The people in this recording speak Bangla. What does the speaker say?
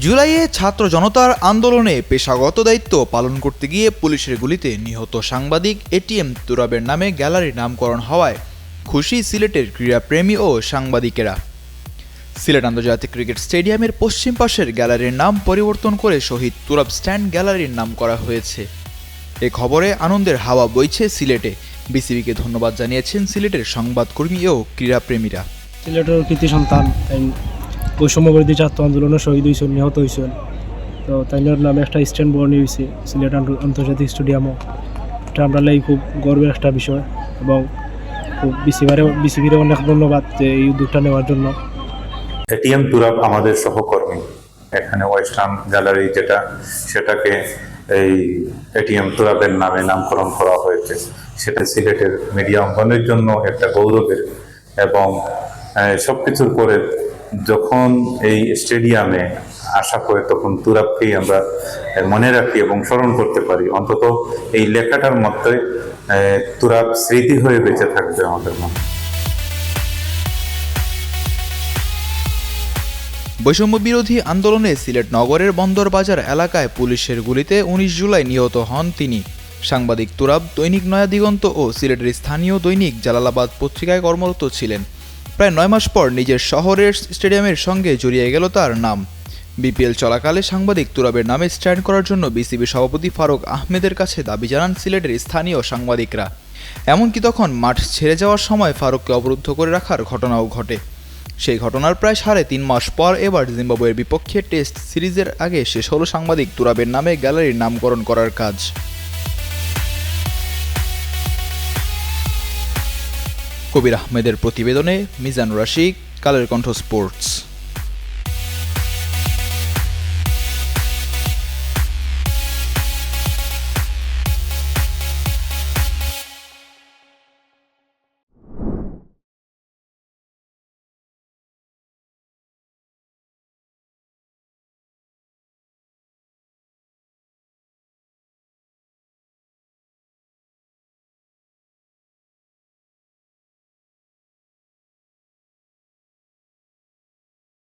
জুলাইয়ে ছাত্র জনতার আন্দোলনে পেশাগত দায়িত্ব পালন করতে গিয়ে পুলিশের গুলিতে নিহত সাংবাদিক এটিএম তুরাবের নামে গ্যালারির নামকরণ হওয়ায় খুশি সিলেটের ক্রীড়াপ্রেমী ও সাংবাদিকেরা। সিলেট আন্তর্জাতিক ক্রিকেট স্টেডিয়ামের পশ্চিম পাশের গ্যালারির নাম পরিবর্তন করে শহীদ তুরাব স্ট্যান্ড গ্যালারির নাম করা হয়েছে। এ খবরে আনন্দের হাওয়া বইছে সিলেটে। বিসিবিকে ধন্যবাদ জানিয়েছেন সিলেটের সংবাদকর্মী ও ক্রীড়াপ্রেমীরা। সিলেটের কৃতি সন্তান তাই বৈষম্যবিরোধী ছাত্র আন্দোলনে শহীদ হয়েছেন নিহত হয়েছেন। তো তাইনের নামে একটা স্ট্যান্ড বর্ণি হয়েছে সিলেট আন্ত- আন্তর্জাতিক স্টেডিয়ামও। এটা আমরা লাই খুব গর্বের একটা বিষয় এবং খুব বিসিবিরে বিসিবিরে অনেক ধন্যবাদ যে এই উদ্যোগটা নেওয়ার জন্য। এটিএম তুরাব আমাদের সহকর্মী। এখানে ওয়েস্টার্ন গ্যালারি যেটা সেটাকে এই এটিএম তুরাবের নামে নামকরণ করা হয়েছে। সেটা সিলেটের মিডিয়া অঙ্গনের জন্য একটা গৌরবের এবং আহ, সবকিছুর পরে যখন এই স্টেডিয়ামে আশা হয় তখন তুরাবকেই আমরা মনে রাখি এবং স্মরণ করতে পারি। অন্তত এই লেখাটার মধ্যে তুরাব স্মৃতি হয়ে বেঁচে থাকবে আমাদের মনে। বৈষম্য বিরোধী আন্দোলনে সিলেট নগরের বন্দর বাজার এলাকায় পুলিশের গুলিতে উনিশ জুলাই নিহত হন তিনি। সাংবাদিক তুরাব দৈনিক নয়া দিগন্ত ও সিলেটের স্থানীয় দৈনিক জালালাবাদ পত্রিকায় কর্মরত ছিলেন। প্রায় নয় মাস পর নিজের শহরের স্টেডিয়ামের সঙ্গে জড়িয়ে গেল তার নাম। বিপিএল চলাকালে সাংবাদিক তুরাবের নামে স্ট্যান্ড করার জন্য বিসিবি সভাপতি ফারুক আহমেদের কাছে দাবি জানান সিলেটের স্থানীয় সাংবাদিকরা। এমনকি তখন মাঠ ছেড়ে যাওয়ার সময় ফারুককে অবরুদ্ধ করে রাখার ঘটনাও ঘটে। সেই ঘটনার প্রায় সাড়ে তিন মাস পর এবার জিম্বাবুয়ের বিপক্ষে টেস্ট সিরিজের আগে শেষ হলো সাংবাদিক তুরাবের নামে গ্যালারির নামকরণ করার কাজ। কবির আহমেদের প্রতিবেদনে মিজান রাশিক কালের কণ্ঠ স্পোর্টস।